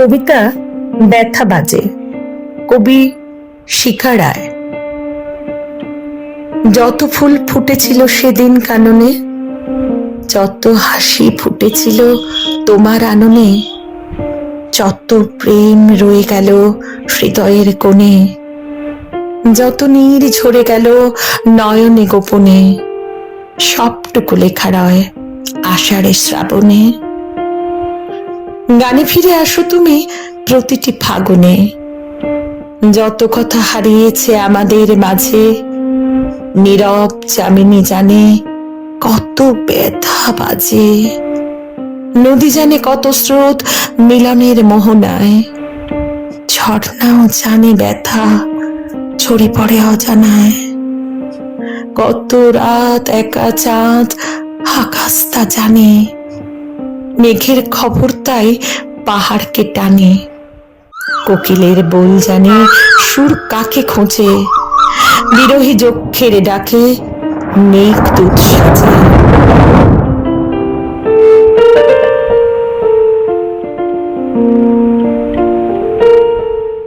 কবিতা ব্যথা বাজে। কবি শিখা রায়। যত ফুল ফুটেছিল সেদিন কাননে, যত হাসি ফুটেছিল তোমার আননে, যত প্রেম রয়ে গেল হৃদয়ের কোণে, যত নীর ঝরে গেল নয়নে গোপনে, সবটুকু লেখা রয় আষাঢ়ে শ্রাবণে। গানে ফিরে আসো তুমি প্রতিটি ফাগুনে। যত কথা হারিয়েছে আমাদের মাঝে, নীরব চামিনী জানে কত ব্যথা বাজে। নদী জানে কত স্রোত মিলনের মোহনায়। ঝর্ণাও জানে ব্যথা ছড়ে পড়ে অজানায়। কত রাত একা চাঁদ আকাশ তা জানে। মেঘের খবর তাই পাহাড়কে টানে। কোকিলের বল জানে সুর কাকে খোঁজে। বিরোহী যক্ষের ডাকে মেঘ দুধ সাজে